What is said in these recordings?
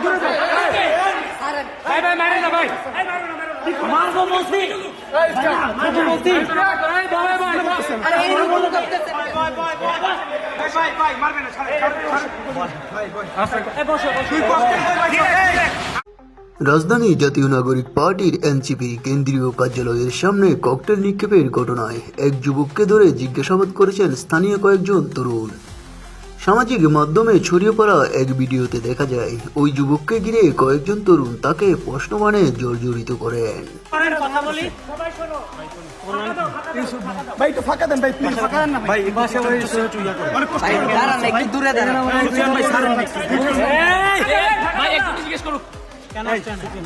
দূরে যাও ভাই ভাই না ভাই রাজধানী জাতীয় নাগরিক পার্টির এনসিপি কেন্দ্রীয় কার্যালয়ের সামনে ককটেল নিক্ষেপের ঘটনায় এক যুবককে ধরে জিজ্ঞাসাবাদ করেছেন স্থানীয় কয়েকজন তরুণ। সামাজিক মাধ্যমে ছড়িয়ে পড়া এক ভিডিওতে দেখা যায় ওই যুবককে ঘিরে কয়েকজন তরুণ তাকে প্রশ্নবাণে জর্জরিত করেন। করেন, কথা বলি। ভাই একটু ফাঁকা দেন ভাই প্লিজ ফাঁকা দেন না ভাই। পাশে ওই ভাই দাঁড়ান একটু দূরে দাঁড়ান।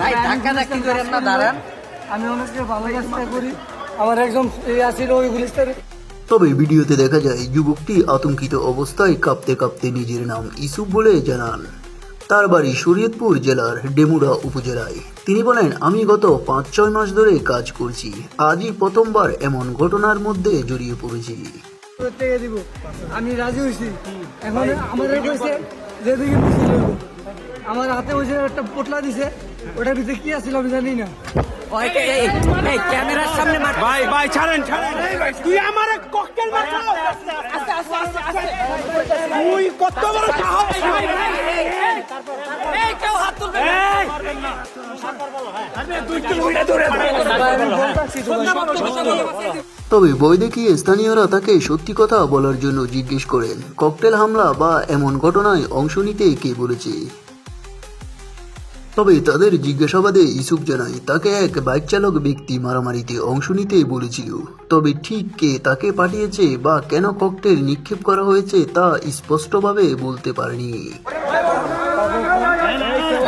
ভাই ধাক্কা ধাক্কি করেন না দাঁড়ান। আমি অনেককে ভালো চেষ্টা করি। আমার একজন এই ওই পুলিশটার তবে ভিডিওতে দেখা যায়, যুবকটি আতঙ্কিত অবস্থায় কাঁপতে কাঁপতে নিজের নাম ইসুফ বলে জানান। তার বাড়ি শরীয়তপুর জেলার ডেমুরা উপজেলায়। তিনি বলেন, আমি গত পাঁচ ছয় মাস ধরে কাজ করছি। আজই প্রথমবার এমন ঘটনার মধ্যে জড়িয়ে পড়েছি। থেকে দিব আমি রাজি হয়েছি এখন আমার কইছে যেদিকে মিছিল হইব আমার হাতে ওই যে একটা পোটলা দিছে ওটার ভিতরে কি আছিল আমি জানি না ওই, এই, এই, এই, ক্যামেরার সামনে ভাই ভাই ছাড়েন ছাড়েন তুই আমার ককটেল তুই কত বড় সাহস তবে বই দেখিয়ে স্থানীয়রা তাকে সত্যি কথা বলার জন্য জিজ্ঞেস করেন, ককটেল হামলা বা এমন ঘটনায় অংশ নিতে কে বলেছে? তবে তাদের জিজ্ঞাসাবাদে ইসুফ জানায়, তাকে এক বাইক চালক ব্যক্তি মারামারিতে অংশ নিতে বলেছিল। তবে ঠিক কে তাকে পাঠিয়েছে বা কেন ককটেল নিক্ষেপ করা হয়েছে তা স্পষ্টভাবে বলতে পারেনি।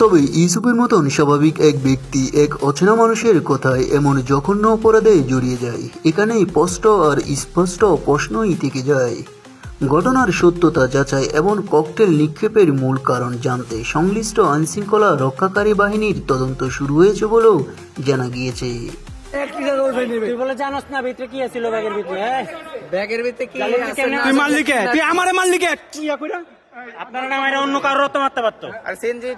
তবে ইউসুফের মতন স্বাভাবিক এক ব্যক্তি এক অচেনা মানুষের কথায় এমন জঘন্য অপরাধে জড়িয়ে যায়। এখানেই স্পষ্ট আর স্পষ্ট প্রশ্নই থেকে যায়। ঘটনার সত্যতা যাচাই এবং ককটেল নিক্ষেপের মূল কারণ জানতে সংশ্লিষ্ট আইনশৃঙ্খলা রক্ষাকারী বাহিনীর তদন্ত শুরু হয়েছে বলেও জানা গিয়েছে। এক লিটার ওই ভাই নেবে। তুই বলে জানোস না ভিতরে কি আছিল ব্যাগের ভিতরে হ্যাঁ? ব্যাগের ভিতরে কি আছে না তুই মারলি কে তুই আমারে মারলি কে তুই কইরা? আপনারা না মাইরা অন্য কারোর তো মারতে পারতো আর সিএনজি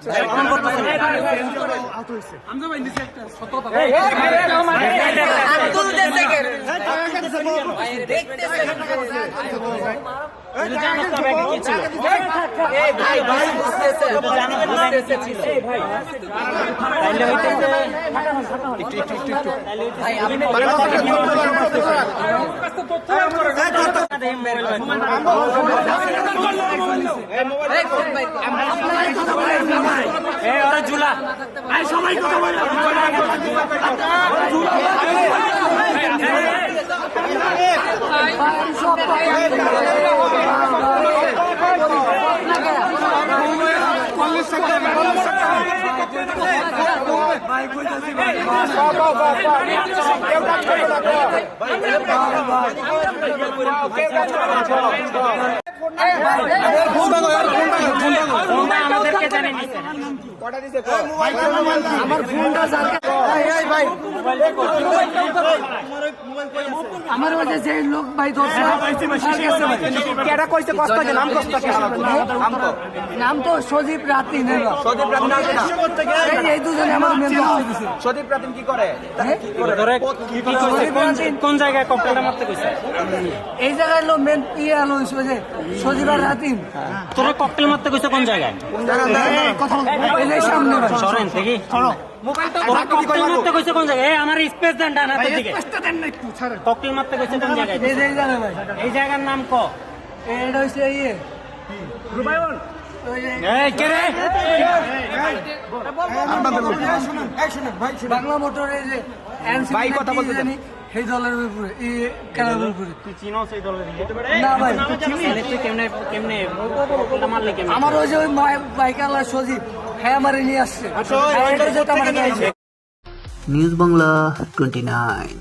ভাই ভাই বুঝতেছে বুঝতেছে ছিল তাইলে হইতেছে ওরা ঝুলা ফোনটা আমাদেরকে জানিয়ে দিছে আমার কাছে যে লোক ভাই ধরছে কেডা কইছে কষ্ট কে? নাম কষ্ট কে? নাম তো নাম তো সজীব রাতি নেবা সদীপ রাতিন এই এই দুজনে আমার মেম্বার। হয়ে গেছে সদীপ রাতিন কি করে? ধরে কি কোন কোন জায়গায় মারতে কইছে? এই জায়গায় লো মেন ইয়ে আলো যে সজীব আর রাতিন। তোরা ককটেল মারতে কইছে কোন জায়গায়? কথা এই সামনে। ভাই সরেন দেখি। তোরা ককটেল মারতে কইছে কোন জায়গায় এই আমার স্পেস দেন ডান হাতের দিকে ককটেল মারতে কইছে কোন জায়গায় এই যে ভাই এই জায়গার নাম ক এটা হচ্ছে ইয়ে ওই যে এই কে রে বাংলা মোটর এই যে ভাই কথা বলতে জানি সেই দলের উপরে এই খেলার উপরে তুই চিনো সেই দলের না ভাই তুই কেমনে কেমনে আমার ওই যে ওই বাইক আল্লাহ সজীব হ্যাঁ আমারে নিয়ে আসছে। হ্যাঁ, নিউজ বাংলা টোয়েন্টি নাইন।